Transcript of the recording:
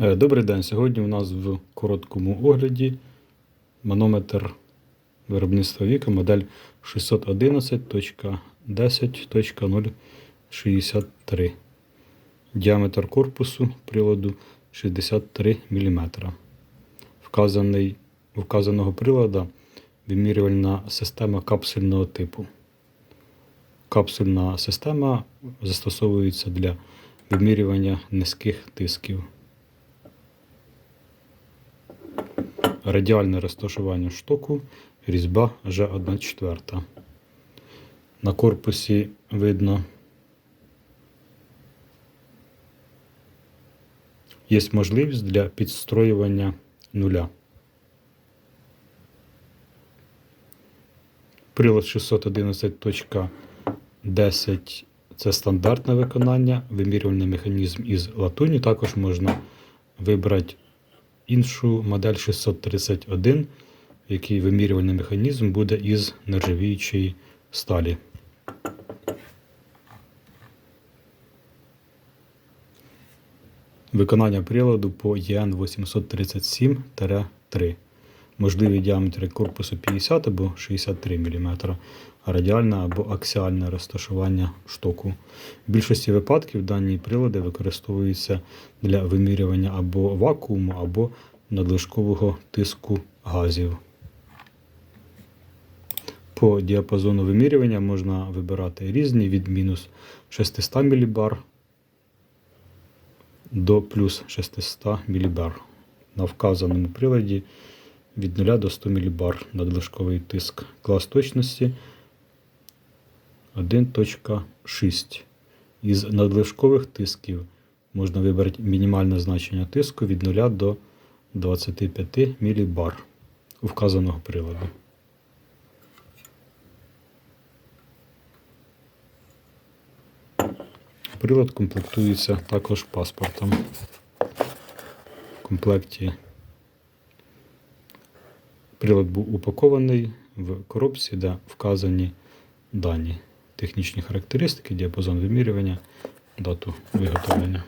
Е, Добрий день. Сьогодні у нас в короткому огляді манометр виробництва Віка модель 611.10.063. Діаметр корпусу приладу 63 мм. Вказаний, вказаного прилада вимірювальна система капсульного типу. Капсульна система застосовується для вимірювання низьких тисків. Радіальне розташування штоку, різьба Ж1 четверта. На корпусі видно є можливість для підстроювання нуля. Прилад 611.10 це стандартне виконання, вимірювальний механізм із латуні. Також можна вибрати іншу модель 631, який вимірювальний механізм буде із нержавіючої сталі. Виконання приладу по ЄН 837-3. Можливі діаметри корпусу 50 або 63 мм, а радіальне або аксіальне розташування штоку. В більшості випадків дані прилади використовуються для вимірювання або вакууму, або надлишкового тиску газів. По діапазону вимірювання можна вибирати різні від мінус 600 мілібар до плюс 600 мілібар. На вказаному приладі від 0 до 100 мілібар надлишковий тиск. Клас точності 1.6. Із надлишкових тисків можна вибрати мінімальне значення тиску від 0 до 25 мілібар у вказаного приладу. Прилад комплектується також паспортом. В комплекті прилад був упакований в коробці, де вказані дані, технічні характеристики, діапазон вимірювання, дату виготовлення.